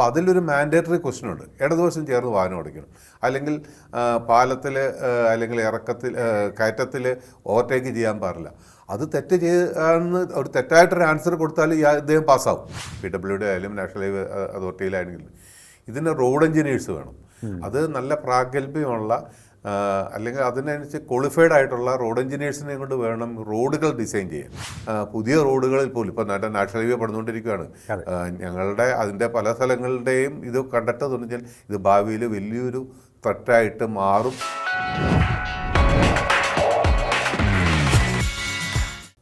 അപ്പോൾ അതിലൊരു mandatory question ഉണ്ട്. ഇടതുവശം ചേർന്ന് വാഹനം ഓടിക്കണം. അല്ലെങ്കിൽ പാലത്തിൽ അല്ലെങ്കിൽ ഇറക്കത്തിൽ കയറ്റത്തിൽ ഓവർടേക്ക് ചെയ്യാൻ പാടില്ല. അത് തെറ്റ് ചെയ്യാന്ന് ഒരു തെറ്റായിട്ടൊരു ആൻസർ കൊടുത്താൽ ഇദ്ദേഹം പാസ്സാവും. പി ഡബ്ല്യു ഡി ആയാലും നാഷണൽ ഹൈവേ അതോറിറ്റിയിലാണെങ്കിലും ഇതിന് റോഡ് എഞ്ചിനീയേഴ്സ് വേണം. അത് നല്ല പ്രാഗൽഭ്യമുള്ള അല്ലെങ്കിൽ അതിനനുസരിച്ച് ക്വാളിഫൈഡ് ആയിട്ടുള്ള റോഡ് എഞ്ചിനീയേഴ്സിനെ കൊണ്ട് വേണം റോഡുകൾ ഡിസൈൻ ചെയ്യാൻ. പുതിയ റോഡുകളിൽ പോലും ഇപ്പോൾ നല്ല നാഷണൽ ഹൈവേ പണിതുകൊണ്ടിരിക്കുകയാണ്. ഞങ്ങളുടെ അതിന്റെ പല സ്ഥലങ്ങളുടെയും ഇത് കണ്ടിട്ട് തോന്നിച്ചാൽ ഇത് ഭാവിയിൽ വലിയൊരു ത്രട്ടായിട്ട് മാറും.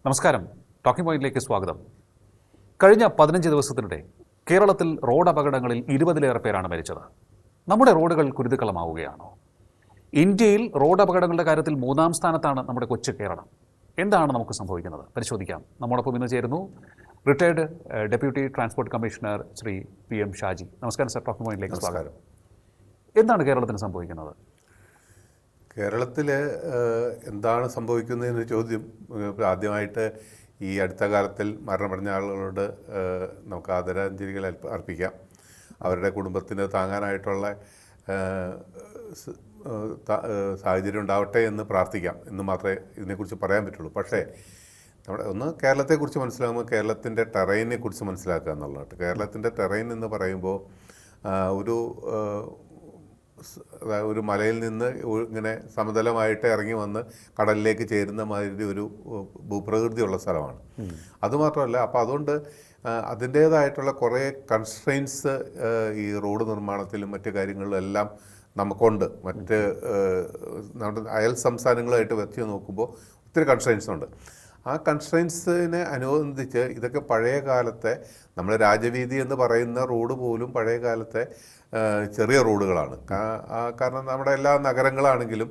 നമസ്കാരം. ടോക്കിംഗ് പോയിന്റിലേക്ക് സ്വാഗതം. കഴിഞ്ഞ പതിനഞ്ച് ദിവസത്തിനിടെ കേരളത്തിൽ റോഡ് അപകടങ്ങളിൽ ഇരുപതിലേറെ പേരാണ് മരിച്ചത്. നമ്മുടെ റോഡുകൾ കുരുതിക്കളമാവുകയാണോ? ഇന്ത്യയിൽ റോഡ് അപകടങ്ങളുടെ കാര്യത്തിൽ മൂന്നാം സ്ഥാനത്താണ് നമ്മുടെ കൊച്ചു കേരളം. എന്താണ് നമുക്ക് സംഭവിക്കുന്നത്? പരിശോധിക്കാം. നമ്മോടൊപ്പം ഇന്ന് ചേരുന്നു retired deputy transport commissioner Shri P M Shaji. നമസ്കാരം സർ. ടോക്കിംഗ് പോയിന്റിലേക്ക് സ്വാഗതം. എന്താണ് കേരളത്തിന് സംഭവിക്കുന്നത്? കേരളത്തിൽ എന്താണ് സംഭവിക്കുന്നതെന്ന് ചോദ്യം ആദ്യമായിട്ട് ഈ അടുത്ത കാലത്തിൽ മരണമടഞ്ഞ ആളുകളോട് നമുക്ക് ആദരാഞ്ജലികൾ അർപ്പിക്കാം. അവരുടെ കുടുംബത്തിന് താങ്ങാനായിട്ടുള്ള സാഹചര്യം ഉണ്ടാവട്ടെ എന്ന് പ്രാർത്ഥിക്കാം. എന്ന് മാത്രമേ ഇതിനെക്കുറിച്ച് പറയാൻ പറ്റുള്ളൂ. പക്ഷേ നമ്മുടെ ഒന്ന് കേരളത്തെക്കുറിച്ച് മനസ്സിലാകുമ്പോൾ കേരളത്തിന്റെ ടെറൈനെ കുറിച്ച് മനസ്സിലാക്കുക എന്നുള്ളതാണ്. കേരളത്തിന്റെ ടെറൈൻ എന്ന് പറയുമ്പോൾ ഒരു ഒരു മലയിൽ നിന്ന് ഇങ്ങനെ സമതലമായിട്ട് ഇറങ്ങി വന്ന് കടലിലേക്ക് ചേരുന്ന മാതിരി ഒരു ഭൂപ്രകൃതിയുള്ള സ്ഥലമാണ്. അതുമാത്രമല്ല അപ്പോൾ അതുകൊണ്ട് അതിന്റേതായിട്ടുള്ള കുറേ കൺസ്ട്രെയിൻസ് ഈ റോഡ് നിർമ്മാണത്തിലും മറ്റു കാര്യങ്ങളിലും എല്ലാം നമുക്കുണ്ട്. മറ്റ് നമ്മുടെ അയൽ സംസ്ഥാനങ്ങളുമായിട്ട് വെച്ച് നോക്കുമ്പോൾ ഒത്തിരി കൺസ്ട്രെയിൻസ് ഉണ്ട്. ആ കൺസ്ട്രെയിൻസിനെ അനുബന്ധിച്ച് ഇതൊക്കെ പഴയ കാലത്തെ നമ്മൾ രാജവീതി എന്ന് പറയുന്ന റോഡ് പോലും പഴയ കാലത്തെ ചെറിയ റോഡുകളാണ്. കാരണം നമ്മുടെ എല്ലാ നഗരങ്ങളാണെങ്കിലും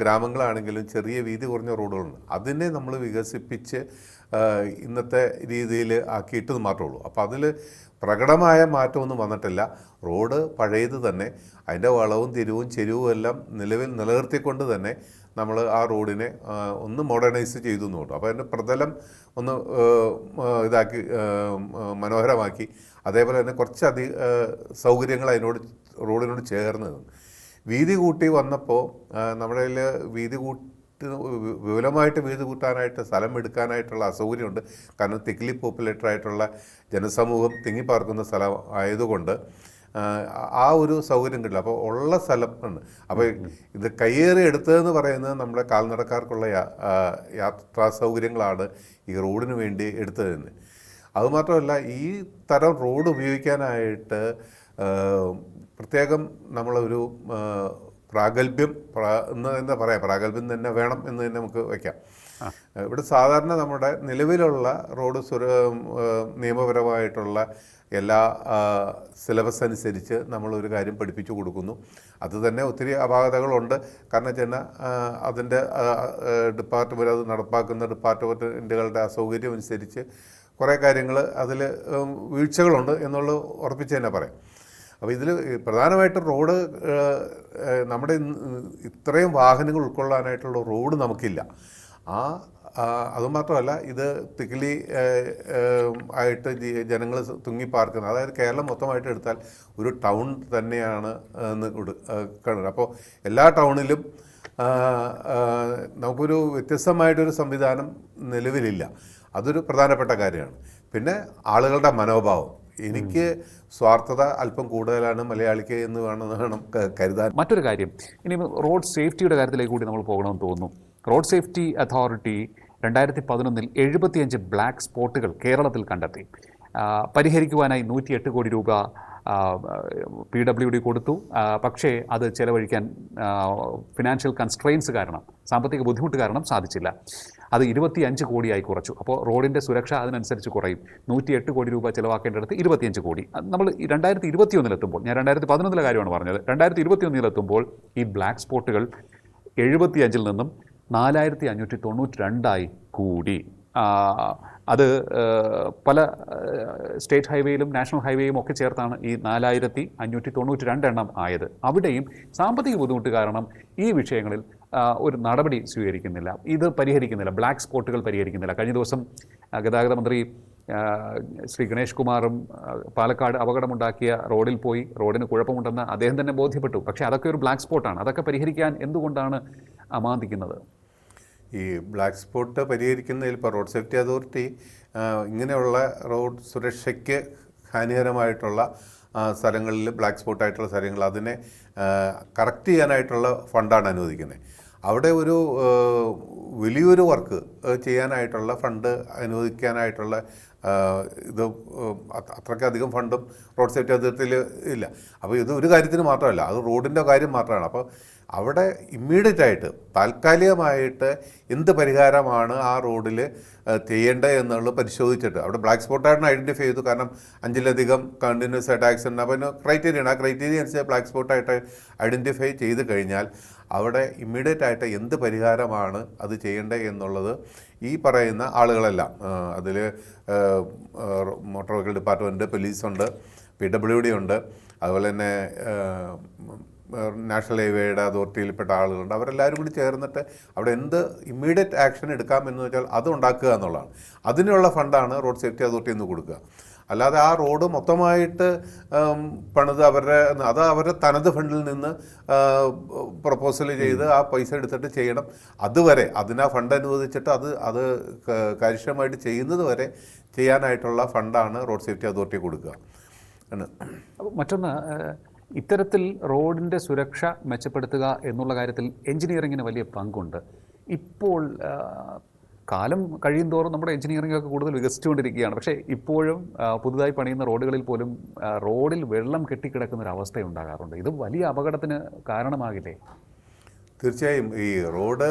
ഗ്രാമങ്ങളാണെങ്കിലും ചെറിയ വീതി കുറഞ്ഞ റോഡുകളുണ്ട്. അതിനെ നമ്മൾ വികസിപ്പിച്ച് ഇന്നത്തെ രീതിയിൽ ആക്കിയിട്ട് ഉള്ളൂ. അപ്പോൾ അതിൽ പ്രകടമായ മാറ്റമൊന്നും വന്നിട്ടില്ല. റോഡ് പഴയത് തന്നെ അതിന്റെ വളവും തിരിവും ചെരിവും എല്ലാം നിലവിൽ നിലനിർത്തിക്കൊണ്ട് തന്നെ നമ്മൾ ആ റോഡിനെ ഒന്ന് മോഡേണൈസ് ചെയ്തു പറഞ്ഞു. അപ്പോൾ അതിന്റെ പ്രതലം ഒന്ന് ഇതാക്കി മനോഹരമാക്കി. അതേപോലെ തന്നെ കുറച്ചധികം സൗകര്യങ്ങൾ അതിനോട് റോഡിനോട് ചേർന്ന്. വീതി കൂട്ടി വന്നപ്പോൾ നമ്മുടെ വീതി കൂട്ടി വിപുലമായിട്ട് വീതി കൂട്ടാനായിട്ട് സ്ഥലം എടുക്കാനായിട്ടുള്ള അസൗകര്യമുണ്ട്. കാരണം തിക്ലി പോപ്പുലേറ്റഡ് ആയിട്ടുള്ള ജനസമൂഹം തിങ്ങിപ്പാർക്കുന്ന സ്ഥലം ആയതുകൊണ്ട് ആ, ഒരു സൗകര്യം കിട്ടില്ല. അപ്പോൾ ഉള്ള സ്ഥലം ഉണ്ട് അപ്പോൾ ഇത് കയ്യേറി എടുത്തതെന്ന് പറയുന്നത് നമ്മുടെ കാൽനടക്കാർക്കുള്ള യാത്രാ സൗകര്യങ്ങളാണ് ഈ റോഡിന് വേണ്ടി എടുത്തതെന്ന് തന്നെ. അതുമാത്രമല്ല ഈ തരം റോഡ് ഉപയോഗിക്കാനായിട്ട് പ്രത്യേകം നമ്മളൊരു പ്രാഗൽഭ്യം പ്രാ- എന്ന് തന്നെ പറയാം. പ്രാഗൽഭ്യം തന്നെ വേണം എന്ന് തന്നെ നമുക്ക് വയ്ക്കാം. ഇവിടെ സാധാരണ നമ്മുടെ നിലവിലുള്ള റോഡ് സുര നിയമപരമായിട്ടുള്ള എല്ലാ സിലബസ് അനുസരിച്ച് നമ്മളൊരു കാര്യം പഠിപ്പിച്ചു കൊടുക്കുന്നു. അത് തന്നെ ഒത്തിരി അപാകതകളുണ്ട്. കാരണം വെച്ചാൽ അതിന്റെ ഡിപ്പാർട്ട്മെന്റ് അത് നടപ്പാക്കുന്ന ഡിപ്പാർട്ട്മെന്റുകളുടെ അസൗകര്യം അനുസരിച്ച് കുറേ കാര്യങ്ങൾ അതിൽ വീഴ്ചകളുണ്ട് എന്നുള്ളത് ഉറപ്പിച്ച് തന്നെ പറയാം. അപ്പോൾ ഇതിൽ പ്രധാനമായിട്ടും റോഡ് നമ്മുടെ ഇത്രയും വാഹനങ്ങൾ ഉൾക്കൊള്ളാനായിട്ടുള്ള റോഡ് നമുക്കില്ല. ആ അതുമാത്രമല്ല ഇത് തിക്കിലി ആയിട്ട് ജനങ്ങൾ തുങ്ങിപ്പാർക്കുന്നത് അതായത് കേരളം മൊത്തമായിട്ട് എടുത്താൽ ഒരു ടൗൺ തന്നെയാണ് എന്ന് കാണുന്നത്. അപ്പോൾ എല്ലാ ടൗണിലും നമുക്കൊരു വ്യത്യസ്തമായിട്ടൊരു സംവിധാനം നിലവിലില്ല. അതൊരു പ്രധാനപ്പെട്ട കാര്യമാണ്. പിന്നെ ആളുകളുടെ മനോഭാവം. എനിക്ക് സ്വാർത്ഥത അല്പം കൂടുതലാണ് മലയാളിക്ക് എന്ന് വേണമെന്ന് വേണം കരുതാൻ. മറ്റൊരു കാര്യം. ഇനി റോഡ് സേഫ്റ്റിയുടെ കാര്യത്തിലേക്ക് കൂടി നമ്മൾ പോകണമെന്ന് തോന്നുന്നു. റോഡ് സേഫ്റ്റി അതോറിറ്റി രണ്ടായിരത്തി പതിനൊന്നിൽ എഴുപത്തിയഞ്ച് ബ്ലാക്ക് സ്പോട്ടുകൾ കേരളത്തിൽ കണ്ടെത്തി. പരിഹരിക്കുവാനായി നൂറ്റിയെട്ട് കോടി രൂപ പി ഡബ്ല്യു ഡി കൊടുത്തു. പക്ഷേ അത് ചെലവഴിക്കാൻ ഫിനാൻഷ്യൽ കൺസ്ട്രെയിൻസ് കാരണം സാമ്പത്തിക ബുദ്ധിമുട്ട് കാരണം സാധിച്ചില്ല. അത് ഇരുപത്തിയഞ്ച് കോടിയായി കുറച്ചു. അപ്പോൾ റോഡിന്റെ സുരക്ഷ അതിനനുസരിച്ച് കുറയും. നൂറ്റിയെട്ട് കോടി രൂപ ചിലവാക്കേണ്ടടുത്ത് ഇരുപത്തിയഞ്ച് കോടി. നമ്മൾ രണ്ടായിരത്തി ഇരുപത്തിയൊന്നിലെത്തുമ്പോൾ ഞാൻ രണ്ടായിരത്തി പതിനൊന്നിലെ കാര്യമാണ് പറഞ്ഞത്. രണ്ടായിരത്തി ഇരുപത്തിയൊന്നിലെത്തുമ്പോൾ ഈ ബ്ലാക്ക് സ്പോട്ടുകൾ എഴുപത്തിയഞ്ചിൽ നിന്നും നാലായിരത്തി അഞ്ഞൂറ്റി തൊണ്ണൂറ്റി രണ്ടായി കൂടി അത് പല സ്റ്റേറ്റ് ഹൈവേയിലും നാഷണൽ ഹൈവേയും ഒക്കെ ചേർത്താണ് ഈ നാലായിരത്തി അഞ്ഞൂറ്റി തൊണ്ണൂറ്റി രണ്ട് എണ്ണം ആയത്. അവിടെയും സാമ്പത്തിക ബുദ്ധിമുട്ട് കാരണം ഈ വിഷയങ്ങളിൽ ഒരു നടപടി സ്വീകരിക്കുന്നില്ല. ഇത് പരിഹരിക്കുന്നില്ല. ബ്ലാക്ക് സ്പോട്ടുകൾ പരിഹരിക്കുന്നില്ല. കഴിഞ്ഞ ദിവസം ഗതാഗത മന്ത്രി ശ്രീ ഗണേഷ് കുമാറും പാലക്കാട് അപകടമുണ്ടാക്കിയ റോഡിൽ പോയി റോഡിന് കുഴപ്പമുണ്ടെന്ന് അദ്ദേഹം തന്നെ ബോധ്യപ്പെട്ടു. പക്ഷേ അതൊക്കെ ഒരു ബ്ലാക്ക് സ്പോട്ടാണ്. അതൊക്കെ പരിഹരിക്കാൻ എന്തുകൊണ്ടാണ് അമാന്തിക്കുന്നത്? ഈ ബ്ലാക്ക് സ്പോട്ട് പരിഹരിക്കുന്നതിൽ ഇപ്പോൾ റോഡ് സേഫ്റ്റി അതോറിറ്റി ഇങ്ങനെയുള്ള റോഡ് സുരക്ഷയ്ക്ക് ഹാനികരമായിട്ടുള്ള സ്ഥലങ്ങളിൽ ബ്ലാക്ക് സ്പോട്ടായിട്ടുള്ള സ്ഥലങ്ങൾ അതിനെ കറക്റ്റ് ചെയ്യാനായിട്ടുള്ള ഫണ്ടാണ് അനുവദിക്കുന്നത്. അവിടെ ഒരു വലിയൊരു വർക്ക് ചെയ്യാനായിട്ടുള്ള ഫണ്ട് അനുവദിക്കാനായിട്ടുള്ള ഇത് അത്രയ്ക്കധികം ഫണ്ടും റോഡ് സേഫ്റ്റി അതോറിറ്റിയിൽ ഇല്ല. അപ്പോൾ ഇത് ഒരു കാര്യത്തിന് മാത്രമല്ല അത് റോഡിന്റെ കാര്യം മാത്രമാണ്. അപ്പോൾ അവിടെ ഇമ്മീഡിയറ്റ് ആയിട്ട് താൽക്കാലികമായിട്ട് എന്ത് പരിഹാരമാണ് ആ റോഡിൽ ചെയ്യേണ്ടത് എന്നുള്ളത് പരിശോധിച്ചിട്ട്. അവിടെ ബ്ലാക്ക് സ്പോട്ടായിട്ട് ഐഡന്റിഫൈ ചെയ്തു. കാരണം അഞ്ചിലധികം കണ്ടിന്യൂസ് ആയിട്ട് ആക്സിഡന്റ് അപ്പോൾ ക്രൈറ്റീരിയ ആ ക്രൈറ്റീരിയ അനുസരിച്ച് ബ്ലാക്ക് സ്പോട്ടായിട്ട് ഐഡന്റിഫൈ ചെയ്ത് കഴിഞ്ഞാൽ അവിടെ ഇമ്മീഡിയറ്റ് ആയിട്ട് എന്ത് പരിഹാരമാണ് അത് ചെയ്യേണ്ടത് എന്നുള്ളത് ഈ പറയുന്ന ആളുകളെല്ലാം അതിൽ മോട്ടോർ വെഹിക്കിൾ ഡിപ്പാർട്ട്മെന്റ് പോലീസുണ്ട് പി ഡബ്ല്യു ഡി ഉണ്ട് അതുപോലെ തന്നെ നാഷണൽ ഹൈവേയുടെ അതോറിറ്റിയിൽപ്പെട്ട ആളുകളുണ്ട്. അവരെല്ലാവരും കൂടി ചേർന്നിട്ട് അവിടെ എന്ത് ഇമ്മീഡിയറ്റ് ആക്ഷൻ എടുക്കാം എന്ന് വെച്ചാൽ അത് ഉണ്ടാക്കുക എന്നുള്ളതാണ്. അതിനുള്ള ഫണ്ടാണ് റോഡ് സേഫ്റ്റി അതോറിറ്റി എന്ന് കൊടുക്കുക. അല്ലാതെ ആ റോഡ് മൊത്തമായിട്ട് പണിത് അവരുടെ അത് അവരുടെ തനത് ഫണ്ടിൽ നിന്ന് പ്രപ്പോസൽ ചെയ്ത് ആ പൈസ എടുത്തിട്ട് ചെയ്യണം. അതുവരെ അതിനാ ഫണ്ട് അനുവദിച്ചിട്ട് അത് അത് കാര്യക്ഷമമായിട്ട് ചെയ്യുന്നത് വരെ ചെയ്യാനായിട്ടുള്ള ഫണ്ടാണ് റോഡ് സേഫ്റ്റി അതോറിറ്റി കൊടുക്കുക. മറ്റൊന്ന് ഇത്തരത്തിൽ റോഡിന്റെ സുരക്ഷ മെച്ചപ്പെടുത്തുക എന്നുള്ള കാര്യത്തിൽ എഞ്ചിനീയറിങ്ങിന് വലിയ പങ്കുണ്ട്. ഇപ്പോൾ കാലം കഴിയും തോറും നമ്മുടെ എഞ്ചിനീയറിംഗ് ഒക്കെ കൂടുതൽ വികസിച്ചുകൊണ്ടിരിക്കുകയാണ്. പക്ഷേ ഇപ്പോഴും പുതുതായി പണിയുന്ന റോഡുകളിൽ പോലും റോഡിൽ വെള്ളം കെട്ടിക്കിടക്കുന്ന ഒരു അവസ്ഥ ഉണ്ടാകാറുണ്ട്. ഇത് വലിയ അപകടത്തിന് കാരണമാകില്ലേ? തീർച്ചയായും. ഈ റോഡ്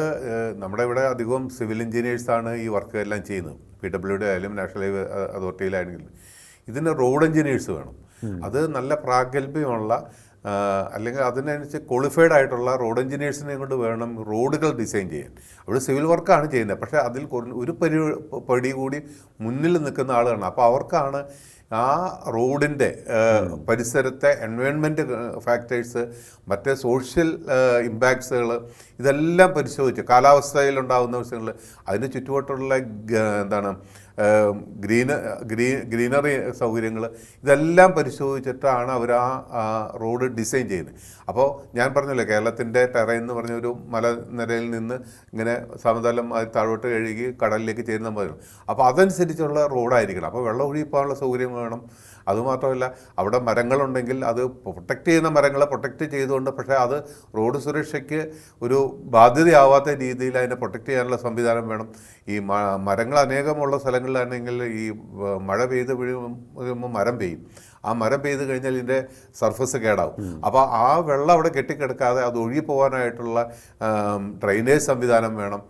നമ്മുടെ ഇവിടെ അധികവും സിവിൽ എഞ്ചിനീയേഴ്സാണ് ഈ വർക്ക് എല്ലാം ചെയ്യുന്നത്. പി ഡബ്ല്യു ഡി ആയാലും നാഷണൽ ഹൈവേ അതോറിറ്റിയിലാണെങ്കിലും ഇതിന് റോഡ് എഞ്ചിനീയേഴ്സ് വേണം. അത് നല്ല പ്രാഗൽഭ്യമുള്ള അല്ലെങ്കിൽ അതിനനുസരിച്ച് ക്വാളിഫൈഡ് ആയിട്ടുള്ള റോഡ് എഞ്ചിനീയേഴ്സിനെ കൊണ്ട് വേണം റോഡുകൾ ഡിസൈൻ ചെയ്യാൻ. അവിടെ സിവിൽ വർക്കാണ് ചെയ്യുന്നത്. പക്ഷേ അതിൽ ഒരു പരി പടി കൂടി മുന്നിൽ നിൽക്കുന്ന ആളുകളാണ്. അപ്പോൾ അവർക്കാണ് ആ റോഡിന്റെ പരിസരത്തെ എൻവയോൺമെന്റ് ഫാക്ടേഴ്സ് മറ്റേ സോഷ്യൽ ഇമ്പാക്ട്സുകൾ ഇതെല്ലാം പരിശോധിച്ച് കാലാവസ്ഥയിലുണ്ടാകുന്ന വിഷയങ്ങൾ അതിന് ചുറ്റുവട്ടുള്ള എന്താണ് ഗ്രീന ഗ്രീ ഗ്രീനറി സൗകര്യങ്ങൾ ഇതെല്ലാം പരിശോധിച്ചിട്ടാണ് അവർ ആ റോഡ് ഡിസൈൻ ചെയ്യുന്നത്. അപ്പോൾ ഞാൻ പറഞ്ഞല്ലോ കേരളത്തിന്റെ ടെറൈൻ എന്ന് പറഞ്ഞ ഒരു മലനിരയിൽ നിന്ന് ഇങ്ങനെ സമതലം താഴോട്ട് കഴുകി കടലിലേക്ക് ചേരുന്ന പോലെ. അപ്പോൾ അതനുസരിച്ചുള്ള റോഡായിരിക്കണം. അപ്പോൾ വെള്ളം ഒഴുകിപ്പോകാനുള്ള സൗകര്യം വേണം. അതുമാത്രമല്ല അവിടെ മരങ്ങളുണ്ടെങ്കിൽ അത് പ്രൊട്ടക്റ്റ് ചെയ്യുന്ന മരങ്ങളെ പ്രൊട്ടക്റ്റ് ചെയ്തുകൊണ്ട് പക്ഷേ അത് റോഡ് സുരക്ഷയ്ക്ക് ഒരു ബാധ്യതയാവാത്ത രീതിയിൽ അതിനെ പ്രൊട്ടക്റ്റ് ചെയ്യാനുള്ള സംവിധാനം വേണം. ഈ മരങ്ങൾ അനേകമുള്ള സ്ഥലങ്ങളിലാണെങ്കിൽ ഈ മഴ പെയ്ത് വീഴുമ്പോൾ മരം പെയ്യും. ആ മരം പെയ്ത് കഴിഞ്ഞാൽ ഇതിന്റെ സർഫസ് കേടാവും. അപ്പോൾ ആ വെള്ളം അവിടെ കെട്ടിക്കിടക്കാതെ അത് ഒഴുകി പോകാനായിട്ടുള്ള ഡ്രൈനേജ് സംവിധാനം വേണം.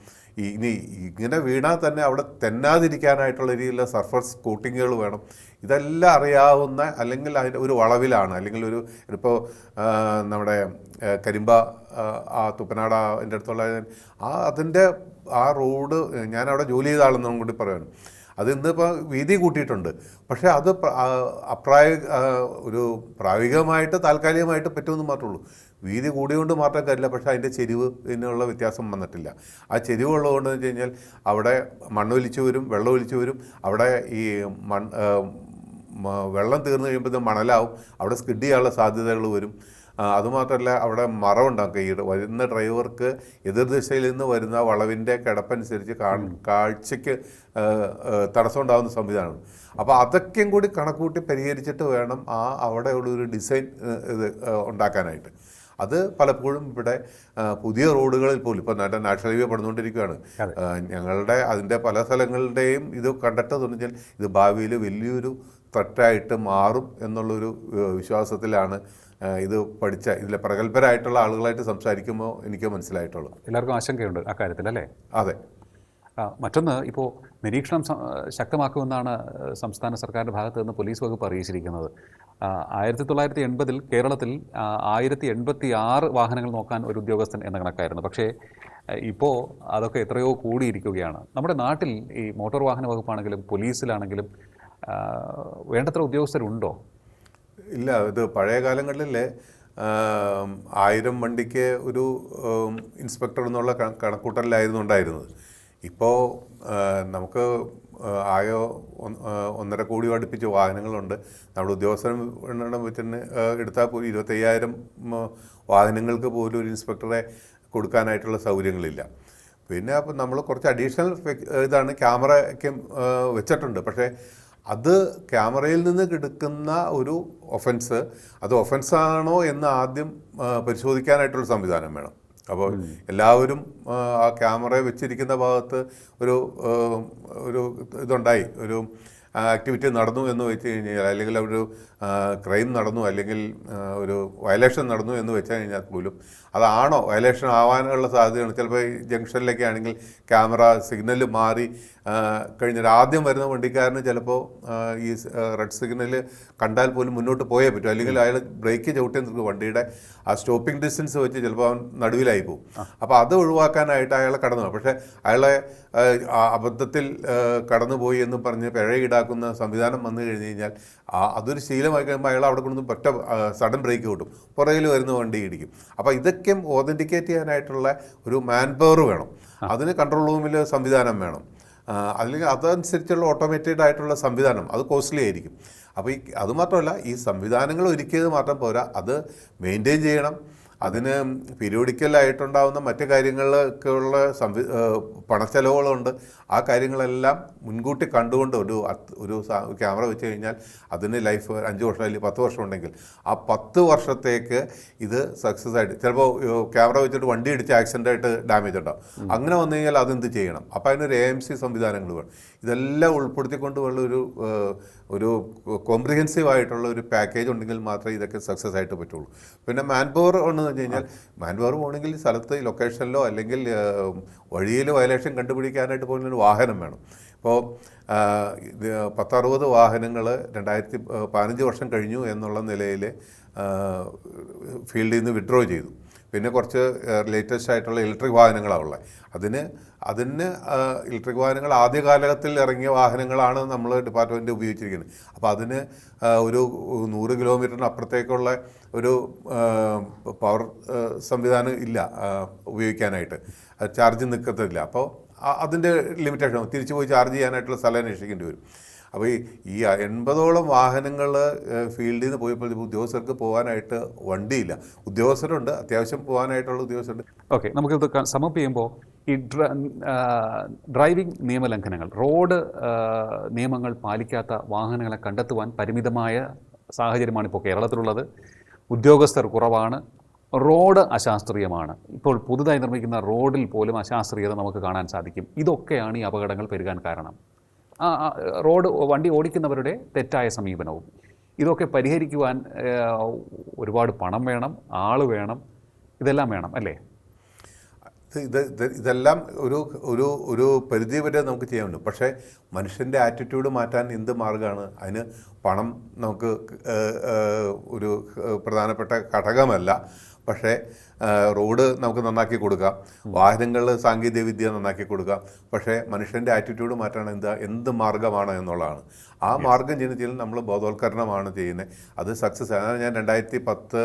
ഇനി ഇങ്ങനെ വീണാൽ തന്നെ അവിടെ തെന്നാതിരിക്കാനായിട്ടുള്ള രീതിയിലുള്ള സർഫസ് കോട്ടിങ്ങുകൾ വേണം. ഇതെല്ലാം അറിയാവുന്ന അല്ലെങ്കിൽ അതിന്റെ ഒരു വളവിലാണ്. അല്ലെങ്കിൽ ഒരു ഇപ്പോൾ നമ്മുടെ കരിമ്പ ആ, തുപ്പനാട എന്റെ അടുത്തുള്ള ആ അതിന്റെ ആ റോഡ് ഞാൻ അവിടെ ജോലി ചെയ്ത ആളെന്നും കൂടി പറയാൻ അത് ഇന്നിപ്പോൾ വീതി കൂട്ടിയിട്ടുണ്ട്. പക്ഷേ അത് പ്ര- അപ്രായ ഒരു പ്രായോഗികമായിട്ട് താൽക്കാലികമായിട്ട് പറ്റുമെന്ന് മാത്രമേ ഉള്ളൂ വീതി കൂടിയുകൊണ്ട് മാത്രം കാര്യമില്ല. പക്ഷേ അതിന്റെ ചെരിവ് ഇതിനുള്ള വ്യത്യാസം വന്നിട്ടില്ല. ആ ചെരിവ് ഉള്ളതുകൊണ്ട് വെച്ച് കഴിഞ്ഞാൽ അവിടെ മണ്ണൊലിച്ചു വരും വെള്ളം ഒലിച്ചു വരും. അവിടെ ഈ മൺ വെള്ളം തീർന്നു കഴിയുമ്പോൾ മണലാവും. അവിടെ സ്കിഡ് ചെയ്യാനുള്ള സാധ്യതകൾ വരും. അതുമാത്രമല്ല അവിടെ മറവുണ്ടാകും ഈ വരുന്ന ഡ്രൈവർക്ക് എതിർദിശയിൽ നിന്ന് വരുന്ന വളവിന്റെ കിടപ്പനുസരിച്ച് കാ കാഴ്ചയ്ക്ക് ആ, ആ, തടസ്സം ഉണ്ടാകുന്ന സംവിധാനമാണ്. അപ്പോൾ അതൊക്കെയും കൂടി കണക്കൂട്ടി പരിഹരിച്ചിട്ട് വേണം ആ അവിടെയുള്ള ഒരു ഡിസൈൻ ഇത് ഉണ്ടാക്കാനായിട്ട്. അത് പലപ്പോഴും ഇവിടെ പുതിയ റോഡുകളിൽ പോലും ഇപ്പോൾ നാഷണൽ ഹൈവേ പണിതുകൊണ്ടിരിക്കുകയാണ് ഞങ്ങളുടെ അതിന്റെ പല സ്ഥലങ്ങളുടെയും ഇത് കണ്ടിട്ട് തോന്നിച്ചാൽ ഇത് ഭാവിയിൽ വലിയൊരു ത്രട്ടായിട്ട് മാറും എന്നുള്ളൊരു വിശ്വാസത്തിലാണ് ഇത് പഠിച്ച ഇതിലെ പ്രഗത്ഭരായിട്ടുള്ള ആളുകളായിട്ട് സംസാരിക്കുമ്പോൾ എനിക്ക് മനസ്സിലായിട്ടുള്ളൂ. എല്ലാവർക്കും ആശങ്കയുണ്ട് അക്കാര്യത്തിൽ അല്ലേ? അതെ. മറ്റൊന്ന് ഇപ്പോൾ നിരീക്ഷണം ശക്തമാക്കുമെന്നാണ് സംസ്ഥാന സർക്കാരിന്റെ ഭാഗത്ത് നിന്ന് പോലീസ് വകുപ്പ് അറിയിച്ചിരിക്കുന്നത്. ആയിരത്തി തൊള്ളായിരത്തി എൺപതിൽ കേരളത്തിൽ ആയിരത്തി എൺപത്തി ആറ് വാഹനങ്ങൾ നോക്കാൻ ഒരു ഉദ്യോഗസ്ഥൻ എന്ന കണക്കായിരുന്നു. പക്ഷേ ഇപ്പോൾ അതൊക്കെ എത്രയോ കൂടിയിരിക്കുകയാണ്. നമ്മുടെ നാട്ടിൽ ഈ മോട്ടോർ വാഹന വകുപ്പാണെങ്കിലും പോലീസിലാണെങ്കിലും വേണ്ടത്ര ഉദ്യോഗസ്ഥരുണ്ടോ? ഇല്ല ഇത് പഴയ കാലങ്ങളിൽ ആയിരം വണ്ടിക്ക് ഒരു ഇൻസ്പെക്ടർ എന്നുള്ള കണ- കണക്കൂട്ടലിലായിരുന്നു ഉണ്ടായിരുന്നത്. ഇപ്പോൾ നമുക്ക് ആയോ ഒന്നര കോടി അടുപ്പിച്ച് വാഹനങ്ങളുണ്ട്. നമ്മുടെ ഉദ്യോഗസ്ഥരും വെച്ചിട്ട് എടുത്താൽ പോലും ഇരുപത്തയ്യായിരം വാഹനങ്ങൾക്ക് പോലും ഒരു ഇൻസ്പെക്ടറെ കൊടുക്കാനായിട്ടുള്ള സൗകര്യങ്ങളില്ല. പിന്നെ അപ്പോൾ നമ്മൾ കുറച്ച് അഡീഷണൽ ഇതാണ് ക്യാമറയ്ക്കും വെച്ചിട്ടുണ്ട്. പക്ഷേ അത് ക്യാമറയിൽ നിന്ന് കിടക്കുന്ന ഒരു ഒഫൻസ് അത് ഒഫൻസാണോ എന്ന് ആദ്യം പരിശോധിക്കാനായിട്ടുള്ള സംവിധാനം വേണം. അപ്പോൾ എല്ലാവരും ആ, ആ ക്യാമറ വെച്ചിരിക്കുന്ന ഭാഗത്ത് ഒരു ഒരു ഇതുണ്ടായി. ഒരു ആക്ടിവിറ്റി നടന്നു എന്ന് വെച്ച് കഴിഞ്ഞാൽ അല്ലെങ്കിൽ ഒരു ക്രൈം നടന്നു അല്ലെങ്കിൽ ഒരു വയലേഷൻ നടന്നു എന്ന് വെച്ചാൽ കഴിഞ്ഞാൽ പോലും അതാണോ വയലേഷൻ ആവാനുള്ള സാധ്യതയാണ്? ചിലപ്പോൾ ഈ ജംഗ്ഷനിലൊക്കെ ആണെങ്കിൽ ക്യാമറ സിഗ്നൽ മാറി കഴിഞ്ഞാൽ ആദ്യം വരുന്ന വണ്ടിക്കാരന് ചിലപ്പോൾ ഈ റെഡ് സിഗ്നൽ കണ്ടാൽ പോലും മുന്നോട്ട് പോയേ പറ്റൂ. അല്ലെങ്കിൽ അയാൾ ബ്രേക്ക് ചവിട്ടി നിൽക്കും. വണ്ടിയുടെ ആ സ്റ്റോപ്പിംഗ് ഡിസ്റ്റൻസ് വെച്ച് ചിലപ്പോൾ അവൻ നടുവിലായി പോകും. അപ്പോൾ അത് ഒഴിവാക്കാനായിട്ട് അയാളെ കടന്നു പക്ഷേ അയാളെ അബദ്ധത്തിൽ കടന്നുപോയി എന്ന് പറഞ്ഞ് പിഴ ഈടാക്കുന്ന സംവിധാനം വന്നു കഴിഞ്ഞ് കഴിഞ്ഞാൽ അതൊരു അതൊരു ശീലമായി കഴിയുമ്പോൾ അയാൾ അവിടെ കൊണ്ടൊന്നും ഒറ്റ സഡൻ ബ്രേക്ക് കിട്ടും. പുറകിൽ വരുന്ന വണ്ടി ഇടിക്കും. അപ്പോൾ ഇതൊക്കെ ഓതന്റിക്കേറ്റ് ചെയ്യാനായിട്ടുള്ള ഒരു മാൻ പവർ വേണം അതിന് കൺട്രോൾ റൂമിൽ സംവിധാനം വേണം. അല്ലെങ്കിൽ അതനുസരിച്ചുള്ള ഓട്ടോമേറ്റഡ് ആയിട്ടുള്ള സംവിധാനം അത് കോസ്റ്റ്ലി ആയിരിക്കും. അപ്പോൾ ഈ അതുമാത്രമല്ല ഈ സംവിധാനങ്ങൾ ഒരുക്കിയത് മാത്രം പോരാ അത് മെയിന്റെയിൻ ചെയ്യണം. അതിന് പീരിയോഡിക്കലായിട്ടുണ്ടാകുന്ന മറ്റു കാര്യങ്ങളൊക്കെ ഉള്ള സംവി പണച്ചെലവുകളുണ്ട്. ആ കാര്യങ്ങളെല്ലാം മുൻകൂട്ടി കണ്ടുകൊണ്ട് ഒരു ഒരു ക്യാമറ വെച്ച് കഴിഞ്ഞാൽ അതിന് ലൈഫ് അഞ്ച് വർഷം അല്ലെങ്കിൽ പത്ത് വർഷം ഉണ്ടെങ്കിൽ ആ പത്ത് വർഷത്തേക്ക് ഇത് സക്സസ് ആയിട്ട് ചിലപ്പോൾ ക്യാമറ വെച്ചിട്ട് വണ്ടി ഇടിച്ച് ആക്സിഡന്റ് ആയിട്ട് ഡാമേജ് ഉണ്ടാവും. അങ്ങനെ വന്നു കഴിഞ്ഞാൽ അതെന്ത് ചെയ്യണം? അപ്പോൾ അതിനൊരു എ എം സി സംവിധാനങ്ങൾ വേണം. ഇതെല്ലാം ഉൾപ്പെടുത്തിക്കൊണ്ടുള്ള ഒരു ഒരു കോംപ്രിഹെൻസീവ് ആയിട്ടുള്ള ഒരു പാക്കേജ് ഉണ്ടെങ്കിൽ മാത്രമേ ഇതൊക്കെ സക്സസ് ആയിട്ട് പറ്റുള്ളൂ. പിന്നെ മാൻ പവർ ഉണ്ടെന്ന് വെച്ച് കഴിഞ്ഞാൽ മാൻ പവർ പോകണമെങ്കിൽ സ്ഥലത്ത് ലൊക്കേഷനിലോ അല്ലെങ്കിൽ വഴിയിൽ വയലേഷൻ കണ്ടുപിടിക്കാനായിട്ട് പോകുന്ന ഒരു വാഹനം വേണം. ഇപ്പോൾ പത്തറുപത് വാഹനങ്ങൾ രണ്ടായിരത്തി പതിനഞ്ച് വർഷം കഴിഞ്ഞു എന്നുള്ള നിലയിൽ ഫീൽഡിൽ നിന്ന് വിഡ്രോ ചെയ്തു. പിന്നെ കുറച്ച് ലേറ്റസ്റ്റ് ആയിട്ടുള്ള ഇലക്ട്രിക് വാഹനങ്ങളാണ് ഉള്ളത് അതിന് അതിന് ഇലക്ട്രിക് വാഹനങ്ങൾ ആദ്യ കാലഘട്ടത്തിൽ ഇറങ്ങിയ വാഹനങ്ങളാണ് നമ്മൾ ഡിപ്പാർട്ട്മെന്റ് ഉപയോഗിച്ചിരിക്കുന്നത്. അപ്പോൾ അതിന് ഒരു നൂറ് കിലോമീറ്ററിന് അപ്പുറത്തേക്കുള്ള ഒരു പവർ സംവിധാനം ഇല്ല ഉപയോഗിക്കാനായിട്ട്. ചാർജ് നിൽക്കത്തില്ല അപ്പോൾ അതിന്റെ ലിമിറ്റേഷൻ തിരിച്ചു പോയി ചാർജ് ചെയ്യാനായിട്ടുള്ള സ്ഥലം അന്വേഷിക്കേണ്ടി വരും. അപ്പോൾ ഈ ഈ എൺപതോളം വാഹനങ്ങൾ ഫീൽഡിൽ നിന്ന് പോയപ്പോൾ ഉദ്യോഗസ്ഥർക്ക് പോകാനായിട്ട് വണ്ടിയില്ല. ഉദ്യോഗസ്ഥരുണ്ട് അത്യാവശ്യം പോകാനായിട്ടുള്ള ഉദ്യോഗസ്ഥരുണ്ട്. ഓക്കെ നമുക്കിത് സമപ്പ് ചെയ്യുമ്പോൾ ഈ ഡ്രൈവിംഗ് നിയമലംഘനങ്ങൾ റോഡ് നിയമങ്ങൾ പാലിക്കാത്ത വാഹനങ്ങളെ കണ്ടെത്തുവാൻ പരിമിതമായ സാഹചര്യമാണ് ഇപ്പോൾ കേരളത്തിലുള്ളത്. ഉദ്യോഗസ്ഥർ കുറവാണ് റോഡ് അശാസ്ത്രീയമാണ്. ഇപ്പോൾ പുതുതായി നിർമ്മിക്കുന്ന റോഡിൽ പോലും അശാസ്ത്രീയത നമുക്ക് കാണാൻ സാധിക്കും. ഇതൊക്കെയാണ് ഈ അപകടങ്ങൾ പെരുകാൻ കാരണം. റോഡ് വണ്ടി ഓടിക്കുന്നവരുടെ തെറ്റായ സമീപനവും. ഇതൊക്കെ പരിഹരിക്കുവാൻ ഒരുപാട് പണം വേണം ആൾ വേണം ഇതെല്ലാം വേണം അല്ലേ? ഇത് ഇത് ഇതെല്ലാം ഒരു ഒരു ഒരു പരിധി വരെ നമുക്ക് ചെയ്യാൻ പറ്റും പക്ഷേ മനുഷ്യന്റെ ആറ്റിറ്റ്യൂഡ് മാറ്റാൻ എന്ത് മാർഗമാണ്? അതിന് പണം നമുക്ക് ഒരു പ്രധാനപ്പെട്ട ഘടകമല്ല. പക്ഷേ റോഡ് നമുക്ക് നന്നാക്കി കൊടുക്കാം. വാഹനങ്ങൾ സാങ്കേതിക വിദ്യ നന്നാക്കി കൊടുക്കാം. പക്ഷേ മനുഷ്യന്റെ ആറ്റിറ്റ്യൂഡ് മാറ്റാൻ എന്താ എന്ത് മാർഗമാണ് എന്നുള്ളതാണ്. ആ മാർഗം ചെയ്യുന്ന നമ്മൾ ബോധവൽക്കരണമാണ് ചെയ്യുന്നത്. അത് സക്സസ് ആണ് ഞാൻ രണ്ടായിരത്തി പത്ത്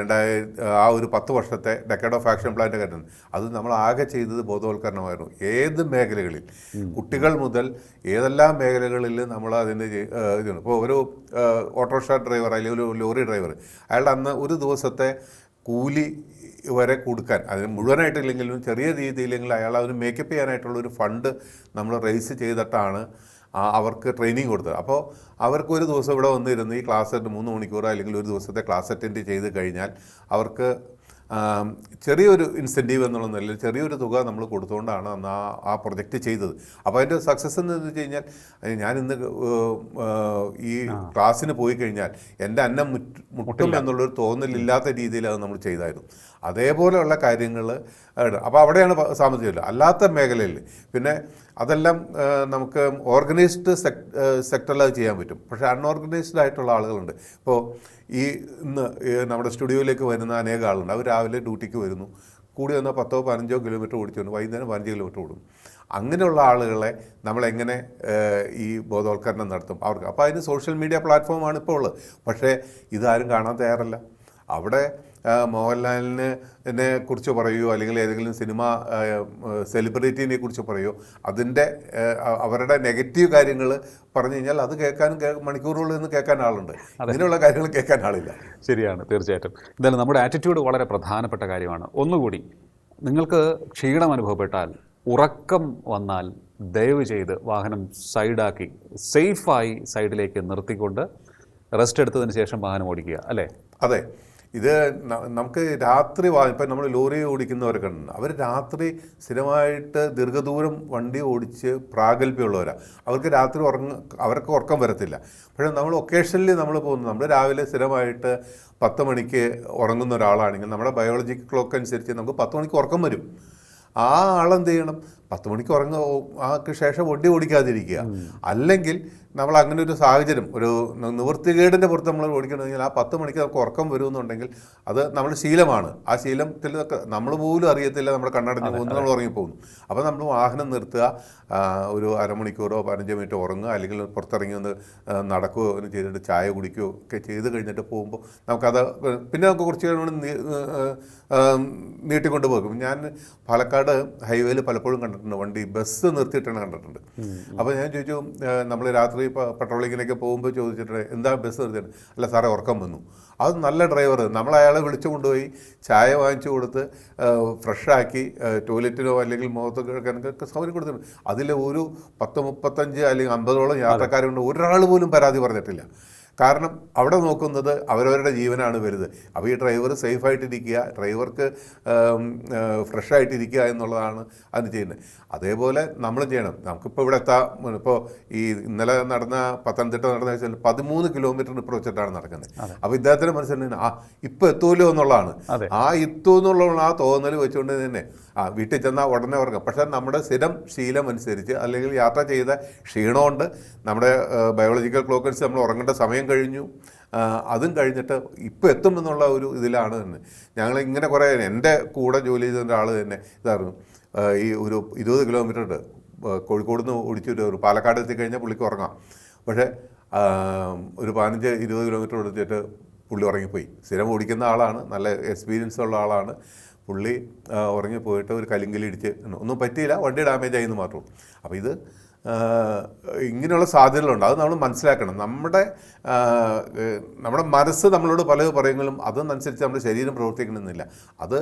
രണ്ടായിരത്തി ആ ഒരു പത്ത് വർഷത്തെ ഡെക്കേഡ് ഓഫ് ആക്ഷൻ പ്ലാന്റെ കാര്യം. അത് നമ്മൾ ആകെ ചെയ്തത് ബോധവൽക്കരണമായിരുന്നു. ഏത് മേഖലകളിൽ? കുട്ടികൾ മുതൽ ഏതെല്ലാം മേഖലകളിൽ നമ്മൾ അതിന്റെ ഇതാണ് ഇപ്പോൾ ഒരു ഓട്ടോറിക്ഷ ഡ്രൈവർ അല്ലെങ്കിൽ ഒരു ലോറി ഡ്രൈവർ അയാളുടെ അന്ന് ഒരു ദിവസത്തെ കൂലി വരെ കൊടുക്കാൻ അതിന് മുഴുവനായിട്ടില്ലെങ്കിലും ചെറിയ രീതിയിലെങ്കിലും അയാൾ അതിന് മേക്കപ്പ് ചെയ്യാനായിട്ടുള്ള ഒരു ഫണ്ട് നമ്മൾ റേസ് ചെയ്തിട്ടാണ് അവർക്ക് ട്രെയിനിങ് കൊടുത്തത്. അപ്പോൾ അവർക്ക് ഒരു ദിവസം ഇവിടെ വന്നിരുന്ന് ഈ ക്ലാസ് മൂന്ന് മണിക്കൂർ അല്ലെങ്കിൽ ഒരു ദിവസത്തെ ക്ലാസ് അറ്റൻഡ് ചെയ്ത് കഴിഞ്ഞാൽ അവർക്ക് ചെറിയൊരു ഇൻസെന്റീവ് എന്നുള്ള നിലയിൽ ചെറിയൊരു തുക നമ്മൾ കൊടുത്തുകൊണ്ടാണ് അന്ന് ആ ആ പ്രൊജക്റ്റ് ചെയ്തത്. അപ്പോൾ അതിന്റെ സക്സസ് എന്ന് വെച്ച് കഴിഞ്ഞാൽ ഞാൻ ഇന്ന് ഈ ക്ലാസ്സിന് പോയി കഴിഞ്ഞാൽ എന്റെ അന്നം മുറ്റ് മുട്ടും എന്നുള്ളൊരു തോന്നലില്ലാത്ത രീതിയിൽ അത് നമ്മൾ ചെയ്തായിരുന്നു. അതേപോലെയുള്ള കാര്യങ്ങൾ അപ്പോൾ അവിടെയാണ് സാമ്പത്തികമില്ല. അല്ലാത്ത മേഖലയിൽ പിന്നെ അതെല്ലാം നമുക്ക് ഓർഗനൈസ്ഡ് സെക് സെക്ടറിൽ അത് ചെയ്യാൻ പറ്റും. പക്ഷേ അൺഓർഗനൈസ്ഡ് ആയിട്ടുള്ള ആളുകളുണ്ട്. ഇപ്പോൾ ഈ ഇന്ന് നമ്മുടെ സ്റ്റുഡിയോയിലേക്ക് വരുന്ന അനേക ആളുണ്ട്. അവർ രാവിലെ ഡ്യൂട്ടിക്ക് വരുന്നു. കൂടി വന്നാൽ പത്തോ പതിനഞ്ചോ കിലോമീറ്റർ ഓടിച്ചുകൊണ്ട് വൈകുന്നേരം പതിനഞ്ച് കിലോമീറ്റർ ഓടും. അങ്ങനെയുള്ള ആളുകളെ നമ്മളെങ്ങനെ ഈ ബോധവൽക്കരണം നടത്തും? അവർക്ക് അപ്പോൾ അതിന് സോഷ്യൽ മീഡിയ പ്ലാറ്റ്ഫോമാണ് ഇപ്പോൾ ഉള്ളത്. പക്ഷേ ഇതാരും കാണാൻ തയ്യാറല്ല. അവിടെ മോഹൻലാലിനെ കുറിച്ച് പറയുകയോ അല്ലെങ്കിൽ ഏതെങ്കിലും സിനിമ സെലിബ്രിറ്റീനെ കുറിച്ച് പറയുകയോ അതിന്റെ അവരുടെ നെഗറ്റീവ് കാര്യങ്ങൾ പറഞ്ഞു കഴിഞ്ഞാൽ അത് കേൾക്കാനും മണിക്കൂറുകളിൽ നിന്ന് കേൾക്കാൻ ആളുണ്ട്. അതിനുള്ള കാര്യങ്ങൾ കേൾക്കാൻ ആളില്ല. ശരിയാണ് തീർച്ചയായിട്ടും. എന്തായാലും നമ്മുടെ ആറ്റിറ്റ്യൂഡ് വളരെ പ്രധാനപ്പെട്ട കാര്യമാണ്. ഒന്നുകൂടി നിങ്ങൾക്ക് ക്ഷീണം അനുഭവപ്പെട്ടാൽ ഉറക്കം വന്നാൽ ദയവ് ചെയ്ത് വാഹനം സൈഡാക്കി സേഫായി സൈഡിലേക്ക് നിർത്തിക്കൊണ്ട് റെസ്റ്റ് എടുത്തതിന് ശേഷം വാഹനം ഓടിക്കുക അല്ലേ? അതെ. ഇത് നമുക്ക് രാത്രി വാ ഇപ്പം നമ്മൾ ലോറി ഓടിക്കുന്നവരൊക്കെ ഉണ്ട് അവർ രാത്രി സ്ഥിരമായിട്ട് ദീർഘദൂരം വണ്ടി ഓടിച്ച് പ്രാഗൽഭ്യമുള്ളവരാണ് അവർക്ക് രാത്രി ഉറങ്ങ അവർക്ക് ഉറക്കം വരത്തില്ല. പക്ഷേ നമ്മൾ ഒക്കേഷനിൽ നമ്മൾ പോകുന്നു. നമ്മൾ രാവിലെ സ്ഥിരമായിട്ട് പത്ത് മണിക്ക് ഉറങ്ങുന്ന ഒരാളാണെങ്കിൽ നമ്മുടെ ബയോളജിക്കൽ ക്ലോക്ക് അനുസരിച്ച് നമുക്ക് പത്ത് മണിക്ക് ഉറക്കം വരും. ആ ആളെന്ത് ചെയ്യണം? പത്ത് മണിക്ക് ഉറങ്ങ ആക്ക് ശേഷം വണ്ടി ഓടിക്കാതിരിക്കുക. അല്ലെങ്കിൽ നമ്മൾ അങ്ങനെ ഒരു സാഹചര്യം ഒരു നിവൃത്തികേടിന്റെ പുറത്ത് നമ്മൾ ഓടിക്കണമെങ്കിൽ ആ പത്ത് മണിക്ക് നമുക്ക് ഉറക്കം വരുമെന്നുണ്ടെങ്കിൽ അത് നമ്മൾ ശീലമാണ്. ആ ശീലത്തിൽ നമ്മൾ പോലും അറിയത്തില്ല നമ്മുടെ കണ്ണടഞ്ഞ് പോകുന്നു നമ്മൾ ഉറങ്ങിപ്പോകുന്നു. അപ്പോൾ നമ്മൾ വാഹനം നിർത്തുക ഒരു അരമണിക്കൂറോ പതിനഞ്ച് മിനിറ്റ് ഉറങ്ങുക അല്ലെങ്കിൽ പുറത്തിറങ്ങി ഒന്ന് നടക്കുകയോ ഒന്ന് ചെയ്തിട്ട് ചായ കുടിക്കുകയോ ഒക്കെ ചെയ്ത് കഴിഞ്ഞിട്ട് പോകുമ്പോൾ നമുക്കത് പിന്നെ നമുക്ക് കുറച്ച് ആ, നീട്ടിക്കൊണ്ട് പോകും. ഞാൻ പാലക്കാട് ഹൈവേയിൽ പലപ്പോഴും കണ്ടിട്ടുണ്ട്. വണ്ടി ബസ് നിർത്തിയിട്ടാണ് കണ്ടിട്ടുണ്ട്. അപ്പോൾ ഞാൻ ചോദിച്ചു നമ്മൾ രാത്രി പ- പട്രോളിങ്ങിനൊക്കെ പോകുമ്പോൾ ചോദിച്ചിട്ട് എന്താ ബസ് നിർത്തിയിട്ട് അല്ല സാറേ ഉറക്കം വന്നു. അത് നല്ല ഡ്രൈവർ നമ്മൾ അയാളെ വിളിച്ചു കൊണ്ടുപോയി ചായ വാങ്ങിച്ചു കൊടുത്ത് ഫ്രഷാക്കി ടോയ്ലറ്റിനോ അല്ലെങ്കിൽ മുഖത്ത് കിടക്കാനൊക്കെ സൗകര്യം കൊടുത്തിട്ടുണ്ട്. അതിൽ ഒരു പത്ത് മുപ്പത്തഞ്ച് അല്ലെങ്കിൽ അമ്പതോളം യാത്രക്കാരുണ്ട്. ഒരാൾ പോലും പരാതി പറഞ്ഞിട്ടില്ല. കാരണം അവിടെ നോക്കുന്നത് അവരവരുടെ ജീവനാണ് വരുന്നത്. അപ്പോൾ ഈ ഡ്രൈവർ സേഫായിട്ടിരിക്കുക ഡ്രൈവർക്ക് ഫ്രഷായിട്ടിരിക്കുക എന്നുള്ളതാണ് അതിന് ചെയ്യുന്നത്. അതേപോലെ നമ്മൾ ചെയ്യണം. നമുക്കിപ്പോൾ ഇവിടെ എത്താം. ഇപ്പോൾ ഈ ഇന്നലെ നടന്ന പത്തനംതിട്ട നടന്ന വെച്ചാൽ പതിമൂന്ന് കിലോമീറ്ററിന് ഇപ്പുറം വെച്ചിട്ടാണ് നടക്കുന്നത്. അപ്പോൾ ഇദ്ദേഹത്തിന്റെ മനസ്സിലുണ്ട് ആ ഇപ്പോൾ എത്തുമല്ലോ എന്നുള്ളതാണ്. ആ എത്തു എന്നുള്ള ആ തോന്നൽ വെച്ചുകൊണ്ട് തന്നെ. ആ വീട്ടിൽ ചെന്നാൽ ഉടനെ ഉറങ്ങാം. പക്ഷേ നമ്മുടെ സ്ഥിരം ശീലം അനുസരിച്ച് അല്ലെങ്കിൽ യാത്ര ചെയ്ത ക്ഷീണമുണ്ട്. നമ്മുടെ ബയോളജിക്കൽ ക്ലോക്കൻസ് നമ്മൾ ഉറങ്ങേണ്ട സമയം കഴിഞ്ഞു. അതും കഴിഞ്ഞിട്ട് ഇപ്പോൾ എത്തുമെന്നുള്ള ഒരു ഇതിലാണ് തന്നെ. ഞങ്ങൾ ഇങ്ങനെ കുറേ എന്റെ കൂടെ ജോലി ചെയ്ത ഒരാൾ തന്നെ ഇതായിരുന്നു. ഈ ഒരു ഇരുപത് കിലോമീറ്റർ ഉണ്ട്. കോഴിക്കോട് നിന്ന് ഓടിച്ചൊരു ഒരു പാലക്കാട് എത്തിക്കഴിഞ്ഞാൽ പുള്ളിക്ക് ഉറങ്ങാം. പക്ഷേ ഒരു പതിനഞ്ച് ഇരുപത് കിലോമീറ്റർ ഓടിച്ചിട്ട് പുള്ളി ഉറങ്ങിപ്പോയി. സ്ഥിരം ഓടിക്കുന്ന ആളാണ്. നല്ല എക്സ്പീരിയൻസ് ഉള്ള ആളാണ്. പുള്ളി ഉറങ്ങിപ്പോയിട്ട് ഒരു കലിങ്കലിടിച്ച് ഒന്നും പറ്റിയില്ല. വണ്ടി ഡാമേജ് ആയി എന്ന് മാത്രം അപ്പോൾ ഇത് ഇങ്ങനെയുള്ള സാധ്യതകളുണ്ട്. അത് നമ്മൾ മനസ്സിലാക്കണം. നമ്മുടെ നമ്മുടെ മനസ്സ് നമ്മളോട് പല പറയുമെങ്കിലും അതിനനുസരിച്ച് നമ്മുടെ ശരീരം പ്രവർത്തിക്കണമെന്നില്ല. അത്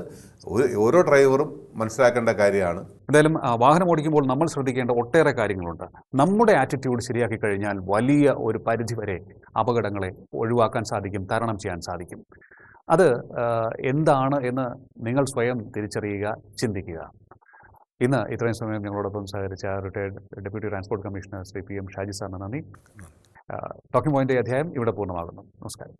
ഓരോ ഡ്രൈവറും മനസ്സിലാക്കേണ്ട കാര്യമാണ്. എന്തായാലും വാഹനം ഓടിക്കുമ്പോൾ നമ്മൾ ശ്രദ്ധിക്കേണ്ട ഒട്ടേറെ കാര്യങ്ങളുണ്ട്. നമ്മുടെ ആറ്റിറ്റ്യൂഡ് ശരിയാക്കി കഴിഞ്ഞാൽ വലിയ ഒരു പരിധിവരെ അപകടങ്ങളെ ഒഴിവാക്കാൻ സാധിക്കും തരണം ചെയ്യാൻ സാധിക്കും. അത് എന്താണ് എന്ന് നിങ്ങൾ സ്വയം തിരിച്ചറിയുക ചിന്തിക്കുക. ഇന്ന് ഇത്രയും സമയം ഞങ്ങളോടൊപ്പം സഹകരിച്ച retired deputy transport commissioner Shri P M Shaji സാറിന് നന്ദി. ടോക്കിംഗ് പോയിന്റ് അധ്യായം ഇവിടെ പൂർണമാകുന്നു. നമസ്കാരം.